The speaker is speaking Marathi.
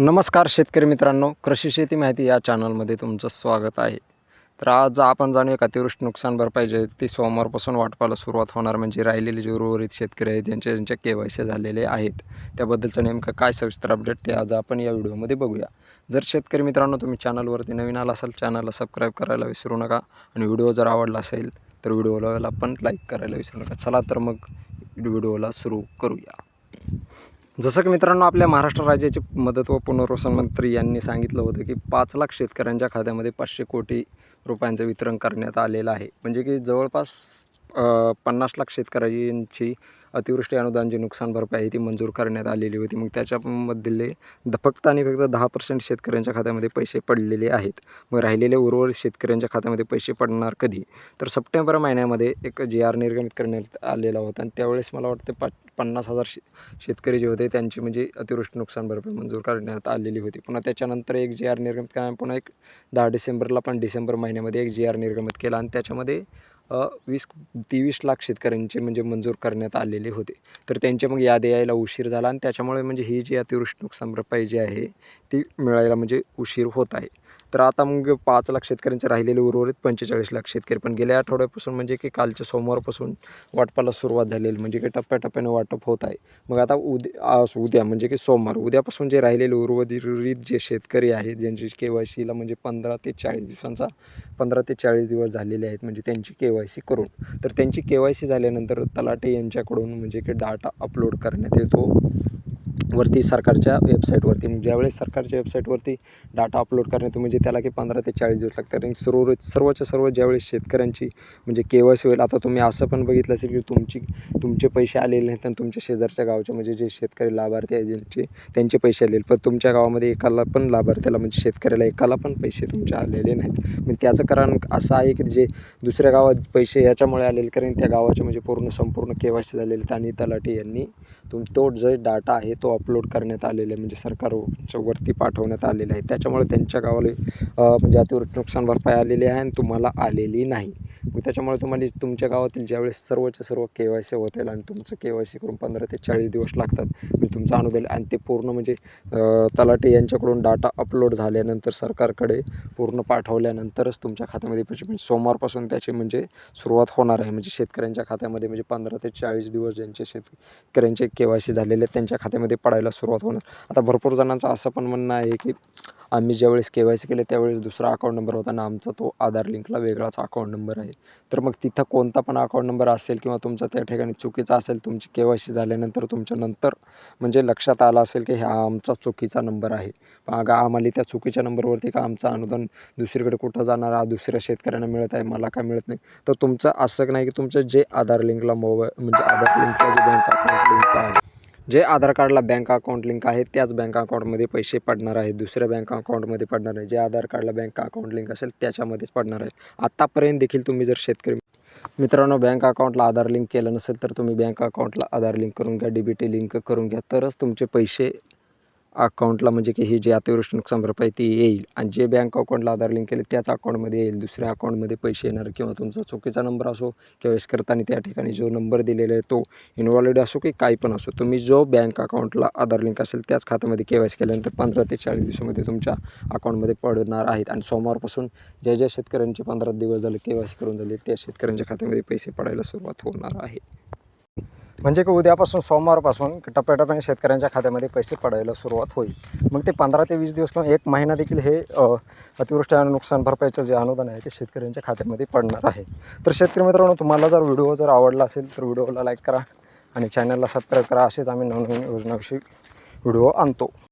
नमस्कार शेतकरी मित्रांनो कृषी शेती माहिती या चॅनलमध्ये तुमचं स्वागत आहे. तर आज आपण जाणूया का अतिवृष्टी नुकसान भरपाई जे ती सोमवारपासून वाटपाला सुरुवात होणार म्हणजे राहिलेले जे उर्वरित शेतकरी आहेत ज्यांचे ज्यांचे के वाय सी झालेले आहेत. त्याबद्दलचं नेमकं काय सविस्तर अपडेट ते आज आपण या व्हिडिओमध्ये बघूया. जर शेतकरी मित्रांनो तुम्ही चॅनलवरती नवीन आला असाल चॅनलला सबस्क्राईब करायला विसरू नका आणि व्हिडिओ जर आवडला असेल तर व्हिडिओला पण लाईक करायला विसरू नका. चला तर मग व्हिडिओला सुरू करूया. जसं की मित्रांनो आपल्या महाराष्ट्र राज्याचे मदत व पुनर्वसन मंत्री यांनी सांगितलं होतं की पाच लाख शेतकऱ्यांच्या खात्यामध्ये पाचशे कोटी रुपयांचं वितरण करण्यात आलेलं आहे. म्हणजे की जवळपास पन्नास लाख शेतकऱ्यांची अतिवृष्टी अनुदान जी नुकसान भरपाई आहे ती मंजूर करण्यात आलेली होती. मग त्याच्यामधले द फक्त आणि फक्त दहा पर्सेंट शेतकऱ्यांच्या खात्यामध्ये पैसे पडलेले आहेत. मग राहिलेले उर्वरित शेतकऱ्यांच्या खात्यामध्ये पैसे पडणार कधी? तर सप्टेंबर महिन्यामध्ये एक जी आर निर्गमित करण्यात आलेला होता आणि त्यावेळेस मला वाटतं पा पन्नास हजार शे शेतकरी जे होते त्यांची म्हणजे अतिवृष्टी नुकसान भरपाई मंजूर करण्यात आलेली होती. पुन्हा त्याच्यानंतर एक जी आर निर्गमित करा पुन्हा एक दहा डिसेंबरला पण डिसेंबर महिन्यामध्ये एक जी आर निर्गमित केला आणि त्याच्यामध्ये वीस तेवीस लाख शेतकऱ्यांचे म्हणजे मंजूर करण्यात आलेले होते. तर त्यांचे मग यादी यायला उशीर झाला आणि त्याच्यामुळे म्हणजे ही जी अतिवृष्टी नुकसान भरपाई जी आहे ती मिळायला म्हणजे उशीर होत आहे. तर आता मग पाच लाख शेतकऱ्यांचे राहिलेले उर्वरित पंचेचाळीस लाख शेतकरी. पण गेल्या आठवड्यापासून म्हणजे की कालच्या सोमवारपासून वाटपाला सुरुवात झालेली म्हणजे की टप्प्याटप्प्याने वाटप होत आहे. मग आता उद्या उद्या म्हणजे की सोमवार उद्यापासून जे राहिलेले उर्वरित जे शेतकरी आहेत ज्यांची के वाय सीला म्हणजे पंधरा ते चाळीस दिवसांचा पंधरा ते चाळीस दिवस झालेले आहेत म्हणजे त्यांची के वाय सी करून. तर त्यांची के वाय सी झाल्यानंतर तलाटे यांच्याकडून म्हणजे की डाटा अपलोड करण्यात येतो. वरती सरकारच्या वेबसाईटवरती म्हणजे ज्यावेळेस सरकारच्या वेबसाईटवरती डाटा अपलोड करण्यात तुम्ही म्हणजे त्याला की पंधरा ते चाळीस दिवस लागतात. आणि सर्व सर्वच्या सर्व ज्यावेळेस शेतकऱ्यांची म्हणजे के वाय सी होईल आता तुम्ही असं पण बघितलं असेल की तुमची तुमचे पैसे आलेले नाहीत आणि तुमच्या शेजारच्या गावच्या म्हणजे जे शेतकरी लाभार्थी आहे ज्यांचे त्यांचे पैसे आलेले पण तुमच्या गावामध्ये एकाला पण लाभार्थ्याला म्हणजे शेतकऱ्याला एकाला पण पैसे तुमचे आलेले नाहीत. मग त्याचं कारण असं आहे की जे दुसऱ्या गावात पैसे याच्यामुळे आलेले कारण त्या गावाचे म्हणजे पूर्ण संपूर्ण के वाय सी झालेले आहेत आणि तलाठी यांनी तुम तो जो डाटा आहे तो अपलोड करण्यात आलेले आहे म्हणजे सरकारच्या वरती पाठवण्यात आलेले आहे. त्याच्यामुळे त्यांच्या गावाला म्हणजे अतिवृष्टी नुकसान भरपाई आलेली आहे आणि तुम्हाला आलेली नाही. त्याच्यामुळे तुम्हाला तुमच्या गावातील ज्यावेळेस सर्वच्या सर्व के वाय सी होत येईल आणि तुमचं के वाय सी करून पंधरा ते चाळीस दिवस लागतात म्हणजे तुमचं अनुदान आणि ते पूर्ण म्हणजे तलाटे यांच्याकडून डाटा अपलोड झाल्यानंतर सरकारकडे पूर्ण पाठवल्यानंतरच तुमच्या खात्यामध्ये पैसे म्हणजे सोमवारपासून त्याची म्हणजे सुरुवात होणार आहे. म्हणजे शेतकऱ्यांच्या खात्यामध्ये म्हणजे पंधरा ते चाळीस दिवस ज्यांचे शेतकऱ्यांचे के वाय सी झालेले आहेत, त्यांच्या खात्यामध्ये पडायला सुरुवात होणार. आता भरपूर जणांचं असं पण म्हणणं आहे की आम्ही ज्यावेळेस के वाय सी केले त्यावेळेस दुसरा अकाउंट नंबर होता ना आमचा तो आधार लिंकला वेगळाच अकाउंट नंबर आहे. तर मग तिथं कोणता पण अकाउंट नंबर असेल किंवा तुमचा त्या ठिकाणी चुकीचा असेल तुमची के वाय सी झाल्यानंतर तुमच्या नंतर म्हणजे लक्षात आलं असेल की हा आमचा चुकीचा नंबर आहे. अगं आम्हाला त्या चुकीच्या नंबरवरती का आमचं अनुदान दुसरीकडे कुठं जाणार? हा दुसऱ्या शेतकऱ्यांना मिळत आहे मला काय मिळत नाही? तर तुमचं असं नाही की तुमचं जे आधार लिंकला मोबाईल म्हणजे आधार लिंकला जे बँक अकाउंट लिंक आहे. जे आधार कार्डला बँक अकाउंट लिंक आहे त्याच बँक अकाउंटमध्ये पैसे पडणार आहेत. दुसऱ्या बँक अकाउंटमध्ये पडणार आहे जे आधार कार्डला बँक अकाउंट लिंक असेल त्याच्यामध्येच पडणार आहे आत्तापर्यंत देखील तुम्ही जर शेतकरी मित्रांनो बँक अकाउंटला आधार लिंक केलं नसेल तर तुम्ही बँक अकाउंटला आधार लिंक करून घ्या डी बी टी लिंक करून घ्या. तरच तुमचे पैसे अकाउंटला म्हणजे की ही जी अतिवृष्टी नुकसान भरपाई ती येईल आणि जे बँक अकाउंटला आधार लिंक केले त्याच अकाउंटमध्ये येईल. दुसऱ्या अकाउंटमध्ये पैसे येणार किंवा तुमचा चुकीचा नंबर असो किंवा वेस करताना त्या ठिकाणी जो नंबर दिलेला आहे तो इनव्हॅलिड असो की काही पण असो तुम्ही जो बँक अकाउंटला आधार लिंक असेल त्याच खात्यामध्ये के वाय सी केल्यानंतर पंधरा ते चाळीस दिवसामध्ये तुमच्या अकाउंटमध्ये पडणार आहेत आणि सोमवारपासून ज्या ज्या शेतकऱ्यांचे पंधरा दिवस झाले के वाय सी करून झाले त्या शेतकऱ्यांच्या खात्यामध्ये पैसे पडायला सुरुवात होणार आहे. म्हणजे की उद्यापासून सोमवारपासून टप्प्याटप्प्याने शेतकऱ्यांच्या खात्यामध्ये पैसे पडायला सुरुवात होईल. मग ते पंधरा ते वीस दिवस किंवा एक महिना देखील हे अतिवृष्टी आणि नुकसान भरपाईचं जे अनुदान आहे ते शेतकऱ्यांच्या खात्यामध्ये पडणार आहे. तर शेतकरी मित्रांनो तुम्हाला जर व्हिडिओ जर आवडला असेल तर व्हिडिओला लाईक करा आणि चॅनलला सबस्क्राईब करा. असेच आम्ही नवनवीन योजनाविषयी व्हिडिओ आणतो.